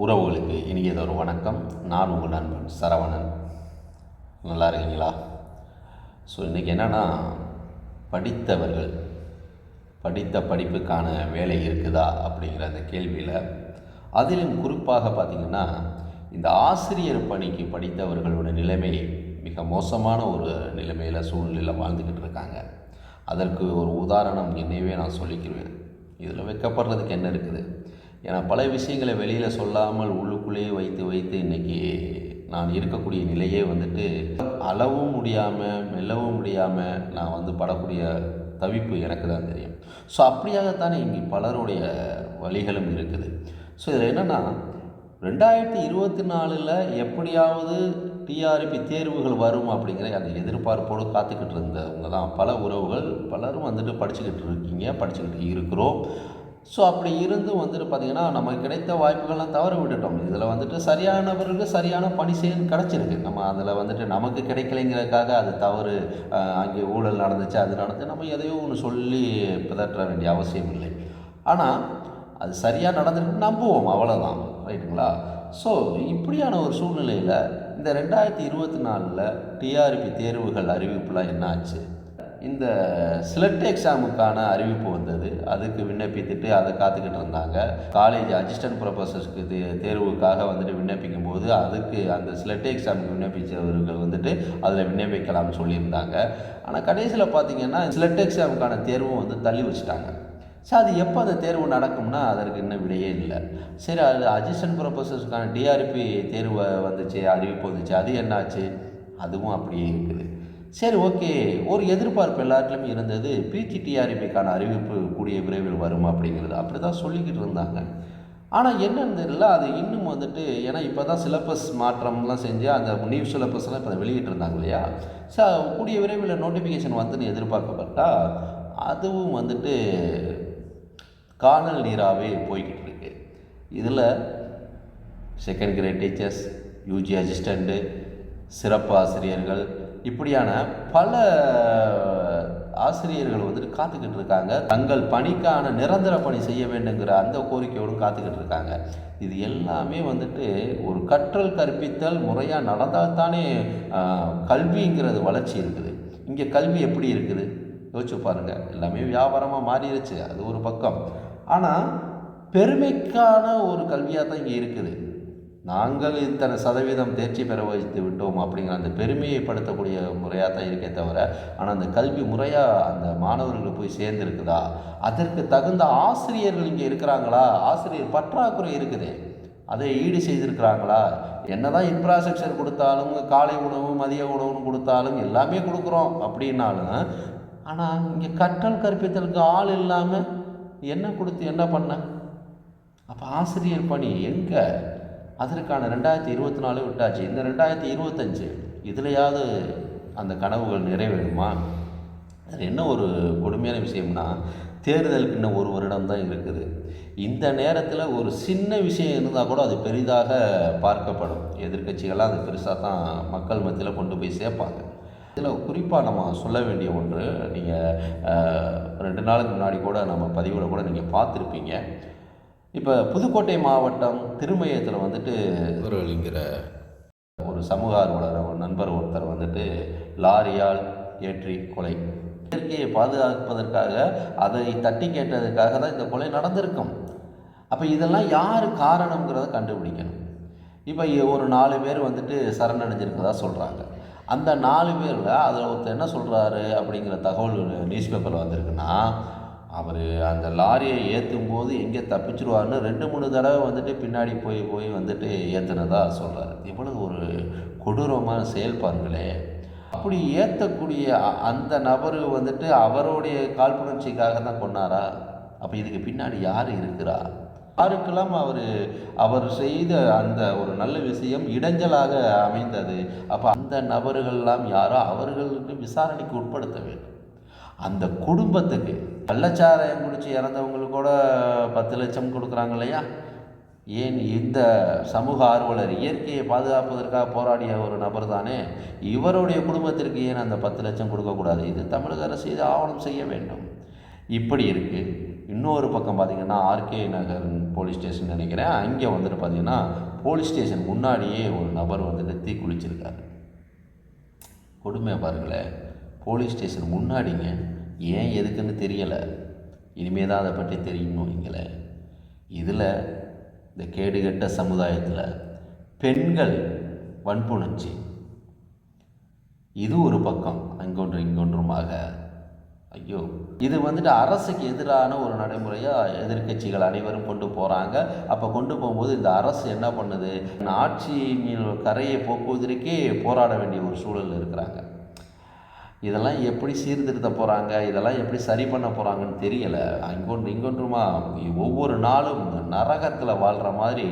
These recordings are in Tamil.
உறவுகளுக்கு இனியதொரு வணக்கம். நான் உங்கள் நண்பன் சரவணன். நல்லா இருக்கீங்களா? ஸோ இன்றைக்கி என்னென்னா படித்தவர்கள் படித்த படிப்புக்கான வேலை இருக்குதா அப்படிங்கிற அந்த கேள்வியில் அதிலும் குறிப்பாக பார்த்திங்கன்னா இந்த ஆசிரியர் பணிக்கு படித்தவர்களோட நிலைமை மிக மோசமான ஒரு நிலைமையில் சூழ்நிலையில் வாழ்ந்துக்கிட்டு இருக்காங்க. அதற்கு ஒரு உதாரணம் என்னையவே நான் சொல்லிக்கிறேன் இதில் வைக்கப்படுறதுக்கு என்ன இருக்குது? ஏன்னா பல விஷயங்களை வெளியில் சொல்லாமல் உள்ளுக்குள்ளேயே வைத்து வைத்து இன்றைக்கி நான் இருக்கக்கூடிய நிலையே வந்துட்டு அளவும் முடியாமல் மெல்லவும் முடியாமல் நான் வந்து படக்கூடிய தவிப்பு எனக்கு தான் தெரியும். ஸோ அப்படியாகத்தானே இங்கே பலருடைய வழிகளும் இருக்குது. ஸோ இதில் என்னென்னா ரெண்டாயிரத்தி இருபத்தி நாலில் எப்படியாவது டிஆர்பி தேர்வுகள் வரும் அப்படிங்கிற அந்த எதிர்பார்ப்போடு காத்துக்கிட்டு இருந்தவங்க தான். பல உறவுகள் பலரும் வந்துட்டு படிச்சுக்கிட்டு இருக்கீங்க படிச்சுக்கிட்டு இருக்கிறோம். ஸோ அப்படி இருந்தும் வந்துட்டு பார்த்திங்கன்னா நமக்கு கிடைத்த வாய்ப்புகள்லாம் தவற விட்டுட்டோம். இதில் வந்துட்டு சரியானவருக்கு சரியான பணி செயல் கிடச்சிருக்கு. நம்ம அதில் வந்துட்டு நமக்கு கிடைக்கலைங்கிறதுக்காக அது தவறு அங்கே ஊழல் நடந்துச்சு அது நடந்து நம்ம எதையோ ஒன்று சொல்லி பிதற்ற வேண்டிய அவசியம் இல்லை. ஆனால் அது சரியாக நடந்திருக்கு நம்புவோம். அவ்வளோதான் ரைட்டுங்களா? ஸோ இப்படியான ஒரு சூழ்நிலையில் இந்த ரெண்டாயிரத்தி இருபத்தி நாலில் டிஆர்பி தேர்வுகள் அறிவிப்புலாம் என்ன ஆச்சு இந்த ஸ்லெட் எக்ஸாமுக்கான அறிவிப்பு வந்தது. அதுக்கு விண்ணப்பித்துட்டு அதை காத்துக்கிட்டு இருந்தாங்க. காலேஜ் அசிஸ்டன்ட் ப்ரொஃபஸர்ஸ்க்கு தேர்வுக்காக வந்துட்டு விண்ணப்பிக்கும் போது அதுக்கு அந்த ஸ்லெட் எக்ஸாமுக்கு விண்ணப்பித்தவர்கள் வந்துட்டு அதில் விண்ணப்பிக்கலாம்னு சொல்லியிருந்தாங்க. ஆனால் கடைசியில் பார்த்தீங்கன்னா ஸ்லெட் எக்ஸாமுக்கான தேர்வும் வந்து தள்ளி வச்சுட்டாங்க. சரி அது எப்போ அந்த தேர்வு நடக்கும்னா அதற்கு இன்னும் விடையே இல்லை. சரி அது அசிஸ்டன்ட் ப்ரொஃபஸர்ஸ்க்கான டிஆர்பி தேர்வு வந்துச்சு அறிவிப்பு வந்துச்சு அது என்னாச்சு? அதுவும் அப்படியே இருக்குது. சரி ஓகே. ஒரு எதிர்பார்ப்பு எல்லாத்துலேயுமே இருந்தது. பிஜிடிஆர்பிக்கான அறிவிப்பு கூடிய விரைவில் வரும் அப்படிங்கிறது. அப்படி தான் சொல்லிக்கிட்டு இருந்தாங்க. ஆனால் என்னன்னு தெரியல. அது இன்னும் வந்துட்டு ஏன்னா இப்போ தான் சிலபஸ் மாற்றம்லாம் செஞ்சு அந்த நியூ சிலபஸ்லாம் இப்போ வெளியிட்டு இருந்தாங்க இல்லையா? ஸோ கூடிய விரைவில் நோட்டிஃபிகேஷன் வந்துன்னு எதிர்பார்க்கப்பட்டா அதுவும் வந்துட்டு காணல் நீராகவே போய்கிட்டு இருக்கு. இதில் second grade teachers UG assistant சிறப்பு ஆசிரியர்கள் இப்படியான பல ஆசிரியர்கள் வந்துட்டு காத்துக்கிட்டு இருக்காங்க தங்கள் பணிக்கான நிரந்தர பணி செய்ய வேண்டுங்கிற அந்த கோரிக்கையோடும் காத்துக்கிட்டு இருக்காங்க இது எல்லாமே வந்துட்டு ஒரு கற்றல் கற்பித்தல் முறையாக நடந்தால்தானே தானே கல்விங்கிறது வளர்ச்சி இருக்குது. இங்கே கல்வி எப்படி இருக்குது? யோசிச்சு பாருங்கள் எல்லாமே வியாபாரமாக மாறிடுச்சு அது ஒரு பக்கம். ஆனால் பெருமைக்கான ஒரு கல்வியாக தான் இங்கே இருக்குது. நாங்கள் இத்தனை சதவீதம் தேர்ச்சி பெற வைத்து விட்டோம் அப்படிங்கிற அந்த பெருமையை படுத்தக்கூடிய முறையாக தான் இருக்கே தவிர ஆனால் அந்த கல்வி முறையாக அந்த மாணவர்களுக்கு போய் சேர்ந்துருக்குதா? அதற்கு தகுந்த ஆசிரியர்கள் இங்கே இருக்கிறாங்களா? ஆசிரியர் பற்றாக்குறை இருக்குது. அதை ஈடு செய்திருக்கிறாங்களா? என்னதான் இன்ஃப்ராஸ்ட்ரக்சர் கொடுத்தாலும் காலை உணவு மதிய உணவுன்னு கொடுத்தாலும் எல்லாமே கொடுக்குறோம் அப்படின்னாலும் ஆனால் இங்கே கற்றல் கற்பித்தலுக்கு ஆள் இல்லாமல் என்ன கொடுத்து என்ன பண்ண? அப்போ ஆசிரியர் பணி எங்கே? அதற்கான ரெண்டாயிரத்தி இருபத்தி நாலு விட்டாச்சு. இந்த ரெண்டாயிரத்தி இருபத்தஞ்சு இதுலையாவது அந்த கனவுகள் நிறைவேறுமா? அது என்ன ஒரு கொடுமையான விஷயம்னா தேர்தலுக்கு இன்னும் ஒரு வருடம் தான் இருக்குது. இந்த நேரத்தில் ஒரு சின்ன விஷயம் இருந்தால் கூட அது பெரிதாக பார்க்கப்படும். எதிர்க்கட்சிகள்லாம் அது பெருசாக தான் மக்கள் மத்தியில் கொண்டு போய் சேர்ப்பாங்க. இதில் குறிப்பாக நம்ம சொல்ல வேண்டிய ஒன்று நீங்கள் ரெண்டு நாளுக்கு முன்னாடி கூட நம்ம பதிவில் கூட நீங்கள் பார்த்துருப்பீங்க. இப்போ புதுக்கோட்டை மாவட்டம் திருமயத்தில் வந்துட்டு ஒருங்கிற ஒரு சமூக ஆர்வலர் ஒரு நண்பர் ஒருத்தர் வந்துட்டு லாரியால் ஏற்றி கொலை. இயற்கையை பாதுகாப்பதற்காக அதை தட்டி கேட்டதுக்காக தான் இந்த கொலை நடந்திருக்கும். அப்போ இதெல்லாம் யார் காரணங்கிறத கண்டுபிடிக்கணும். இப்போ ஒரு நாலு பேர் வந்துட்டு சரணடைஞ்சிருக்கதா சொல்கிறாங்க அந்த நாலு பேரில் அதில் ஒருத்தர் என்ன சொல்கிறாரு அப்படிங்கிற தகவல் நியூஸ் பேப்பரில் வந்திருக்குன்னா அவர் அந்த லாரியை ஏற்றும் போது எங்கே தப்பிச்சிருவார்னு ரெண்டு மூணு தடவை வந்துட்டு பின்னாடி போய் போய் வந்துட்டு ஏற்றுனதா சொல்கிறார் இவ்வளவு ஒரு கொடூரமான செயல்பாடுகளே அப்படி ஏற்றக்கூடிய அந்த நபர் வந்துட்டு அவருடைய காழ்ப்புணர்ச்சிக்காக தான் கொண்டாரா அப்போ இதுக்கு பின்னாடி யார் இருக்கிறா? யாருக்கெல்லாம் அவர் அவர் செய்த அந்த ஒரு நல்ல விஷயம் இடைஞ்சலாக அமைந்தது? அப்போ அந்த நபர்கள்லாம் யாரோ அவர்களுக்கு விசாரணைக்கு உட்படுத்த வேண்டும். அந்த குடும்பத்துக்கு. கள்ளச்சாராயம் குடித்து இறந்தவங்களுக்கு கூட பத்து லட்சம் கொடுக்குறாங்க இல்லையா? ஏன் இந்த சமூக ஆர்வலர் இயற்கையை பாதுகாப்பதற்காக போராடிய ஒரு நபர் தானே இவருடைய குடும்பத்திற்கு ஏன் அந்த பத்து லட்சம் கொடுக்கக்கூடாது? இது தமிழக அரசு இது ஆவணம் செய்ய வேண்டும். இப்படி இருக்குது இன்னொரு பக்கம் பார்த்திங்கன்னா ஆர்கே நகர் போலீஸ் ஸ்டேஷன் நினைக்கிறேன். அங்கே வந்துட்டு பார்த்திங்கன்னா போலீஸ் ஸ்டேஷன் முன்னாடியே ஒரு நபர் வந்துட்டு தீ குளிச்சிருக்காரு கொடுமையாக பாருங்களேன். போலீஸ் ஸ்டேஷன் முன்னாடிங்க ஏன் எதுக்குன்னு தெரியலை. இனிமே தான் அதை பற்றி தெரியணும் இங்களை இதில் இந்த கேடுகெட்ட சமுதாயத்தில் பெண்கள் வன்புணர்ச்சி. இது ஒரு பக்கம் அங்கொன்று இங்கொன்றுமாக. ஐயோ இது வந்துட்டு அரசுக்கு எதிரான ஒரு நடைமுறையாக எதிர்க்கட்சிகள் அனைவரும் கொண்டு போகிறாங்க அப்போ கொண்டு போகும்போது இந்த அரசு என்ன பண்ணுது? ஆட்சி கரையை போக்குவதற்கே போராட வேண்டிய ஒரு சூழல் இருக்கிறாங்க. இதெல்லாம் எப்படி சீர்திருத்த போகிறாங்க இதெல்லாம் எப்படி சரி பண்ண போகிறாங்கன்னு தெரியலை. இங்கொன்று இங்கொன்றுமா ஒவ்வொரு நாளும் நரகத்தில் வாழ்கிற மாதிரி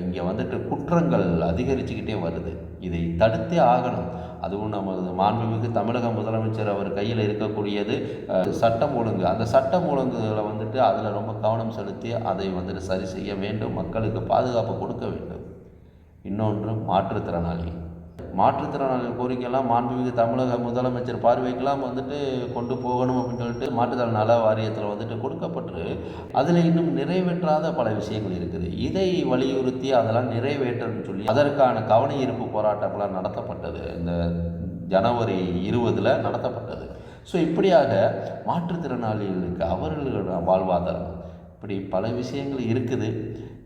இங்கே வந்துட்டு குற்றங்கள் அதிகரிச்சுக்கிட்டே வருது. இதை தடுத்தே ஆகணும். அதுவும் நமது மாண்புமிகு தமிழக முதலமைச்சர் அவர் கையில் இருக்கக்கூடியது சட்டம் ஒழுங்கு. அந்த சட்டம் ஒழுங்குகளை வந்துட்டு அதில் ரொம்ப கவனம் செலுத்தி அதை வந்துட்டு சரி செய்ய வேண்டும். மக்களுக்கு பாதுகாப்பு கொடுக்க வேண்டும். இன்னொன்று மாற்றுத்திறனாளி. மாற்றுத்திறனாளிகள் கோரிக்கையெல்லாம் மாண்புமிகு தமிழக முதலமைச்சர் பார்வைக்கெல்லாம் வந்துட்டு கொண்டு போகணும் அப்படின்னு சொல்லிட்டு மாற்றுத்திறன் நல வாரியத்தில் வந்துட்டு கொடுக்கப்பட்டு அதில் இன்னும் நிறைவேற்றாத பல விஷயங்கள் இருக்குது. இதை வலியுறுத்தி அதெல்லாம் நிறைவேற்றணும்னு சொல்லி அதற்கான கவன ஈர்ப்பு போராட்டம்லாம் நடத்தப்பட்டது. இந்த ஜனவரி இருபதில் நடத்தப்பட்டது. ஸோ இப்படியாக மாற்றுத்திறனாளிகளுக்கு அவர்களுடைய வாழ்வாதாரம் இப்படி பல விஷயங்கள் இருக்குது.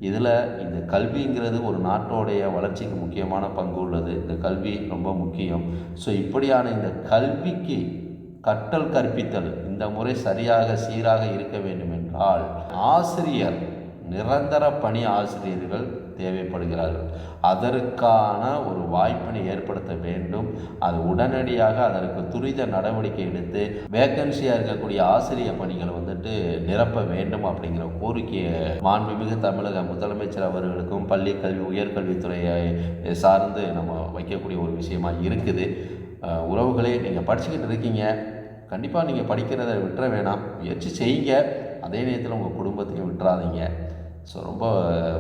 இதில் இந்த கல்விங்கிறது ஒரு நாட்டோடைய வளர்ச்சிக்கு முக்கியமான பங்கு உள்ளது. இந்த கல்வி ரொம்ப முக்கியம். ஸோ இப்படியான இந்த கல்விக்கு கற்றல் கற்பித்தல் இந்த முறை சரியாக சீராக இருக்க வேண்டும் என்றால் ஆசிரியர் நிரந்தர பணி ஆசிரியர்கள் தேவைப்படுகிறார்கள். அதற்கான ஒரு வாய்ப்பினை ஏற்படுத்த வேண்டும். அது உடனடியாக அதற்கு துரித நடவடிக்கை எடுத்து வேக்கன்சியாக இருக்கக்கூடிய ஆசிரியர் பணிகளை வந்துட்டு நிரப்ப வேண்டும் அப்படிங்கிற கோரிக்கையை மாண்புமிகு தமிழக முதலமைச்சர் அவர்களுக்கும் பள்ளி கல்வி உயர்கல்வித்துறையை சார்ந்து நம்ம வைக்கக்கூடிய ஒரு விஷயமா இருக்குது. உறவுகளே நீங்கள் படிச்சுக்கிட்டு இருக்கீங்க. கண்டிப்பாக நீங்கள் படிக்கிறத விட்டுற வேணாம். முயற்சி செய்யுங்க. அதே நேரத்தில் உங்கள் குடும்பத்தையும் விட்டுறாதீங்க. ஸோ ரொம்ப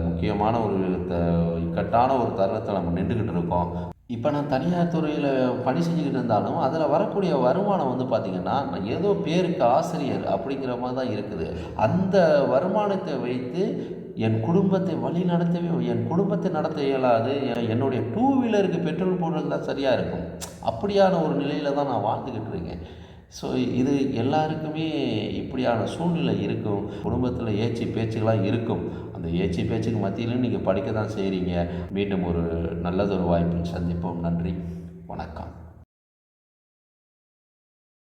முக்கியமான ஒரு த இக்கட்டான ஒரு தருணத்தில் நம்ம நின்றுக்கிட்டு இருக்கோம். இப்போ நான் தனியார் துறையில் பணி செஞ்சுக்கிட்டு இருந்தாலும் அதில் வரக்கூடிய வருமானம் வந்து பார்த்திங்கன்னா நான் ஏதோ பேருக்கு ஆசிரியர் அப்படிங்கிற மாதிரி தான் இருக்குது. அந்த வருமானத்தை வைத்து என் குடும்பத்தை வழி நடத்தவே என் குடும்பத்தை நடத்த இயலாது. என்னுடைய டூ வீலருக்கு பெட்ரோல் போடுறது தான் சரியாக இருக்கும். அப்படியான ஒரு நிலையில் தான் நான் வாழ்ந்துக்கிட்டு இருக்கேன். ஸோ இது எல்லாருக்குமே இப்படியான சூழ்நிலை இருக்கும். குடும்பத்தில் ஏச்சி பேச்சுகளாக இருக்கும். அந்த ஏச்சி பேச்சுக்கு மத்தியிலும் நீங்கள் படிக்க தான் செய்கிறீங்க மீண்டும் ஒரு நல்லதொரு வாய்ப்பில் சந்திப்போம். நன்றி. வணக்கம்.